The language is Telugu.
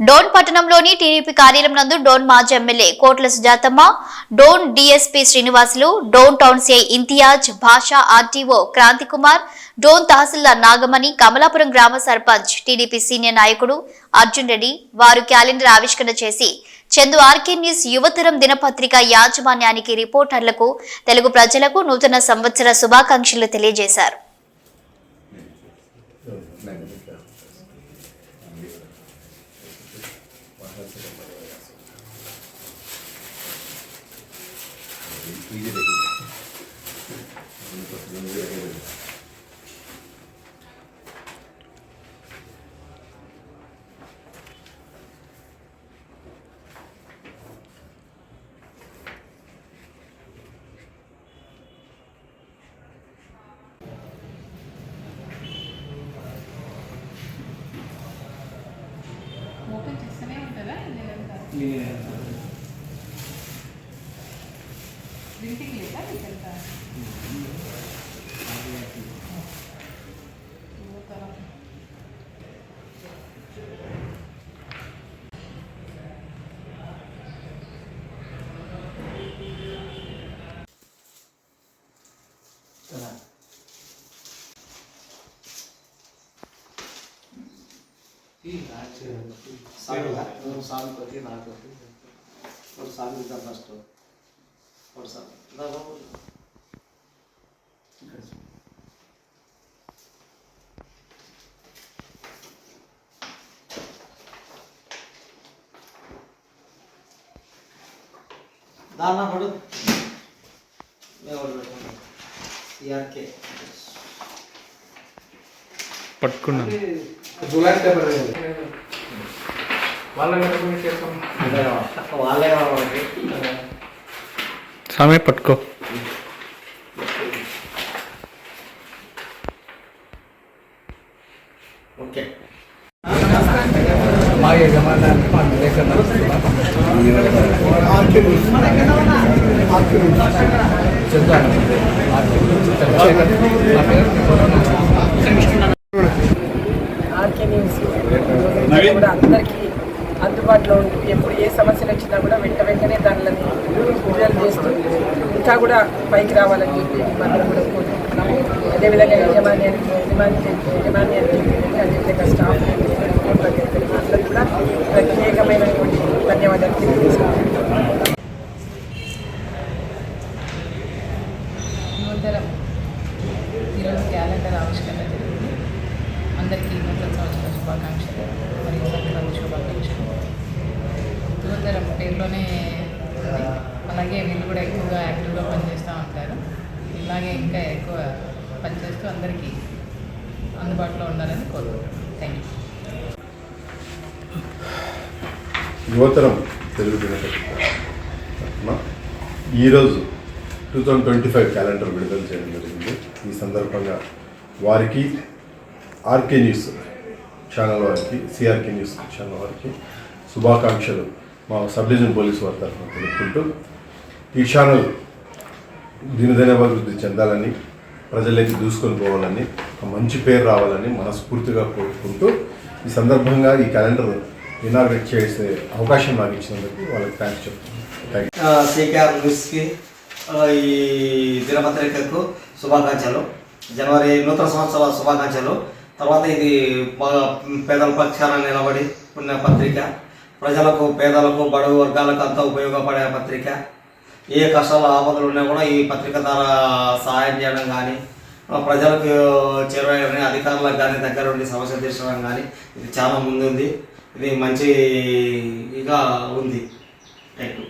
డోన్ పట్టణంలోని టీడీపీ కార్యాలయం నందు డోన్ మాజీ MLA Kotla Sujathamma Dhone DSP Srinivasulu Dhone town CI Imtiaz Basha RTO Kranthi Kumar Dhone tahsildar Nagamani Kamalapuram గ్రామ సర్పంచ్ టీడీపీ సీనియర్ నాయకుడు అర్జున్ రెడ్డి వారు క్యాలెండర్ ఆవిష్కరణ చేసి చందు ఆర్కే న్యూస్ యువతరం దినపత్రిక యాజమాన్యానికి రిపోర్టర్లకు తెలుగు ప్రజలకు నూతన సంవత్సర శుభాకాంక్షలు తెలియజేశారు. ఓపెన్ చేస్తూనే ఉంటుందా प्रिंटिंग है। साल साल प्रति ना और साल का नष्ट ఇక్కడ చూడు. దాన్న పడు సిఆర్కే పట్టుకున్నాను. జూలై వాళ్ళ చేస్తాం వాళ్ళే కావాలి సామే పట్టుకో ఓకే మా యజమానానికి మా విలేకరులకు చెప్తాను చంద్రశేఖర్ నా పేరు ఆర్కే న్యూస్ కూడా అందరికీ అందుబాటులో ఉంటూ పూజలు చేస్తూ ఇంకా కూడా పైకి రావాలని చెప్పి మనం కూడా కోరుకుంటున్నాము. అదేవిధంగా యజమాన్యానికి యజమాని యజమాన్యానికి అదేవిధంగా స్టాఫ్ అందరూ కూడా ప్రత్యేకమైనటువంటి ధన్యవాదాలు తెలియజేస్తున్నాను ఈరోజు క్యాలెండర్ ఆవిష్కరణ జరిగింది. అందరికీ నూతన సంవత్సర శుభాకాంక్షలు. మరియు సంక్రాంతి శుభాకాంక్షలు. యువతరం పేరులోనే ఉంటుంది అలాగే వీళ్ళు కూడా ఎక్కువగా యాక్టివ్గా పనిచేస్తూ ఉంటారు. ఇలాగే ఇంకా ఎక్కువ పనిచేస్తూ అందరికీ అందుబాటులో ఉండాలని కోరుకుంటున్నాను థ్యాంక్ యూ యువతరం తెలుగు ఈరోజు two thousand twenty five calendar విడుదల చేయడం జరిగింది. ఈ సందర్భంగా వారికి ఆర్కే న్యూస్ ఛానల్ వారికి సిఆర్కే న్యూస్ ఛానల్ వారికి శుభాకాంక్షలు మా సబ్ డివిజన్ పోలీస్ వారి తరఫున తెలుపుకుంటూ ఈ ఛానల్ దినదినాభివృద్ధి చెందాలని ప్రజలకి దూసుకొని పోవాలని ఒక మంచి పేరు రావాలని మనస్ఫూర్తిగా కోరుకుంటూ ఈ సందర్భంగా ఈ క్యాలెండర్ ఇనాగ్రేట్ చేసే అవకాశం నాకు ఇచ్చినందుకు వాళ్ళకి థ్యాంక్స్ చెప్తున్నాను. థ్యాంక్ న్యూస్కి ఈ దినపత్రికకు శుభాకాంక్షలు. జనవరి నూతన సంవత్సరాల శుభాకాంక్షలు. తర్వాత ఇది మా పేదల పక్షాన నిలబడి ఉన్న పత్రిక. ప్రజలకు పేదలకు బడుగు వర్గాలకు అంతా ఉపయోగపడే పత్రిక. ఏ కష్టాలు ఆపదలు ఉన్నా కూడా ఈ పత్రిక ద్వారా సహాయం చేయడం కానీ ప్రజలకు చేరవేయడం అధికారులకు కానీ దగ్గర ఉండి సమస్య తీర్చడం కానీ ఇది చాలా ముందుంది. ఇది మంచిగా ఉంది. Thank you